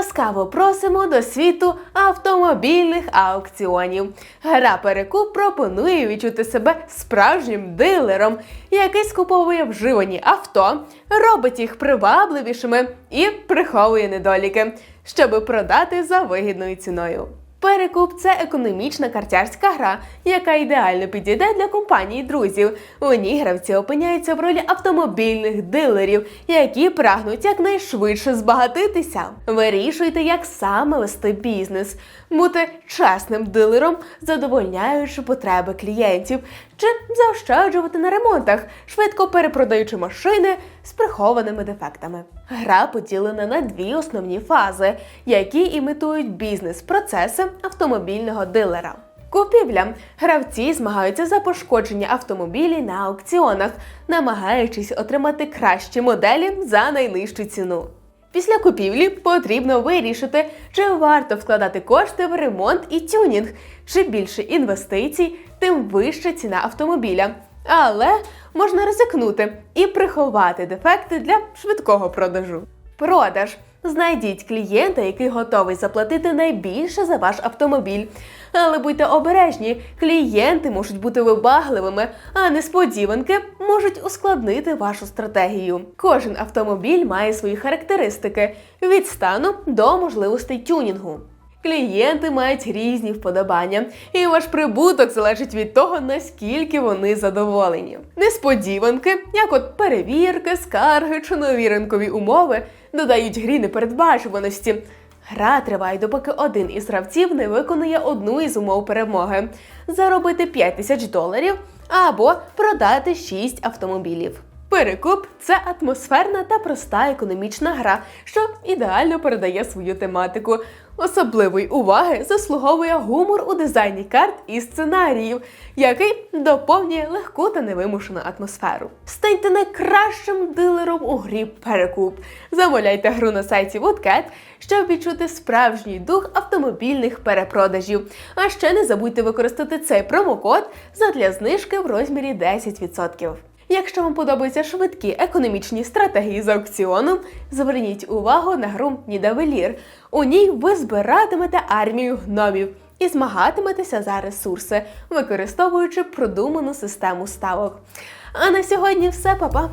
Ласкаво просимо до світу автомобільних аукціонів. Гра перекуп пропонує відчути себе справжнім дилером, який скуповує вживані авто, робить їх привабливішими і приховує недоліки, щоби продати за вигідною ціною. Перекуп це економічна картярська гра, яка ідеально підійде для компаній друзів. У ній гравці опиняються в ролі автомобільних дилерів, які прагнуть якнайшвидше збагатитися. Вирішуйте, як саме вести бізнес, бути чесним дилером, задовольняючи потреби клієнтів, чи заощаджувати на ремонтах, швидко перепродаючи машини з прихованими дефектами. Гра поділена на дві основні фази, які імітують бізнес-процеси автомобільного дилера. Купівля. Гравці змагаються за пошкодження автомобілів на аукціонах, намагаючись отримати кращі моделі за найнижчу ціну. Після купівлі потрібно вирішити, чи варто вкладати кошти в ремонт і тюнінг, чи більше інвестицій, тим вища ціна автомобіля. Але можна ризикнути і приховати дефекти для швидкого продажу. Продаж. Знайдіть клієнта, який готовий заплатити найбільше за ваш автомобіль. Але будьте обережні, клієнти можуть бути вибагливими, а несподіванки можуть ускладнити вашу стратегію. Кожен автомобіль має свої характеристики від стану до можливостей тюнінгу. Клієнти мають різні вподобання, і ваш прибуток залежить від того, наскільки вони задоволені. Несподіванки, як от перевірки, скарги чи нові ринкові умови, додають грі непередбачуваності. Гра триває, допоки один із гравців не виконує одну із умов перемоги: заробити 5 тисяч доларів або продати 6 автомобілів. Перекуп це атмосферна та проста економічна гра, що ідеально передає свою тематику. Особливої уваги заслуговує гумор у дизайні карт і сценаріїв, який доповнює легку та невимушену атмосферу. Станьте найкращим дилером у грі Перекуп. Замовляйте гру на сайті Woodcat, щоб відчути справжній дух автомобільних перепродажів. А ще не забудьте використати цей промокод задля знижки в розмірі 10%. Якщо вам подобаються швидкі економічні стратегії з аукціону, зверніть увагу на гру Нідавелір. У ній ви збиратимете армію гномів і змагатиметеся за ресурси, використовуючи продуману систему ставок. А на сьогодні все, папа!